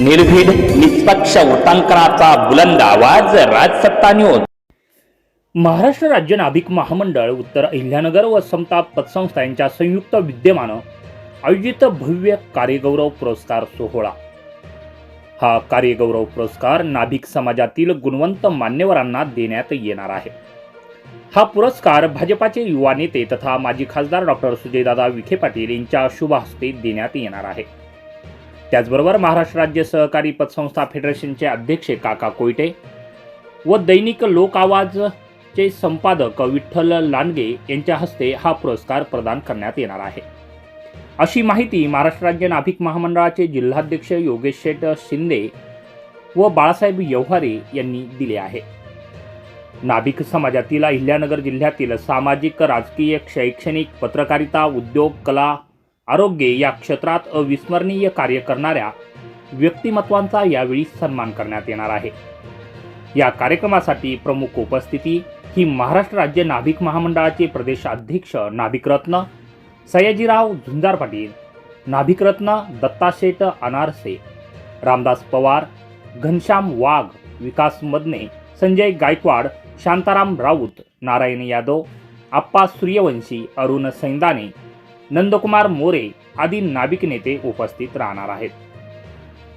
निर्भीड निष्पक्ष वृत्तांकनाचा बुलंद आवाज राजसत्ता न्यूज महाराष्ट्र राज्य नाभिक महामंडळ उत्तर अहिल्यानगर व समता पतसंस्था यांच्या संयुक्त विद्यमानं आयोजित भव्य कार्यगौरव पुरस्कार सोहळा. हा कार्यगौरव पुरस्कार नाभिक समाजातील गुणवंत मान्यवरांना देण्यात येणार आहे. हा पुरस्कार भाजपाचे युवा नेते तथा माजी खासदार डॉक्टर सुजयदादा विखे पाटील यांच्या शुभ हस्ते देण्यात येणार आहे. त्याचबरोबर महाराष्ट्र राज्य सहकारी पतसंस्था फेडरेशनचे अध्यक्ष काका कोयटे व दैनिक लोक आवाजचे संपादक विठ्ठल लांडगे यांच्या हस्ते हा पुरस्कार प्रदान करण्यात येणार आहे. अशी माहिती महाराष्ट्र राज्य नाभिक महामंडळाचे जिल्हाध्यक्ष योगेश शेठ शिंदे व बाळासाहेब यव्हारे यांनी दिले आहे. नाभिक समाजातील अहिल्यानगर जिल्ह्यातील सामाजिक राजकीय शैक्षणिक पत्रकारिता उद्योग कला आरोग्य या क्षेत्रात अविस्मरणीय कार्य करणाऱ्या व्यक्तिमत्वांचा यावेळी सन्मान करण्यात येणार आहे. या कार्यक्रमासाठी प्रमुख उपस्थिती ही महाराष्ट्र राज्य नाभिक महामंडळाचे प्रदेशाध्यक्ष नाभिकरत्न सयाजीराव झुंजार पाटील नाभिकरत्न दत्ताशेठ अनारसे रामदास पवार घनश्याम वाघ विकास मदने संजय गायकवाड शांताराम राऊत नारायण यादव आप्पा सूर्यवंशी अरुण सैंदाने नंदकुमार मोरे आदी नाभिक नेते उपस्थित राहणार आहेत.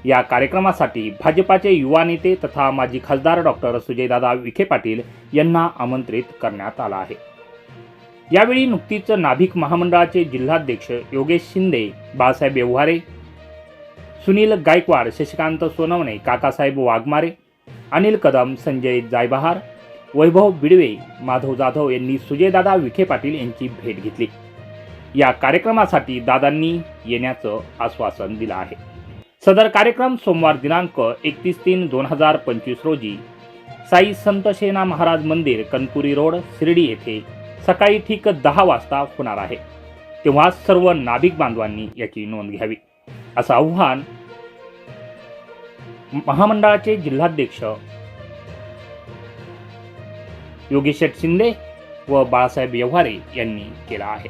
या कार्यक्रमासाठी भाजपाचे युवा नेते तथा माजी खासदार डॉक्टर सुजयदादा विखे पाटील यांना आमंत्रित करण्यात आलं आहे. यावेळी नुकतीच नाभिक महामंडळाचे जिल्हाध्यक्ष योगेश शिंदे बाळासाहेब व्यवहारे सुनील गायकवाड शशिकांत सोनवणे काकासाहेब वाघमारे अनिल कदम संजय जायबहार वैभव बिडवे माधव जाधव यांनी सुजयदादा विखे पाटील यांची भेट घेतली. या कार्यक्रमासाठी दादांनी येण्याचं आश्वासन दिलं आहे. सदर कार्यक्रम सोमवार दिनांक एकतीस तीन दोन हजार पंचवीस रोजी साई संतशेना महाराज मंदिर कनपुरी रोड शिर्डी येथे सकाळी ठीक दहा वाजता होणार आहे. तेव्हा सर्व नाभिक बांधवांनी याची नोंद घ्यावी. असं आव्हान महामंडळाचे जिल्हाध्यक्ष योगेश शेठ शिंदे व बाळासाहेब व्यवहारे यांनी केला आहे.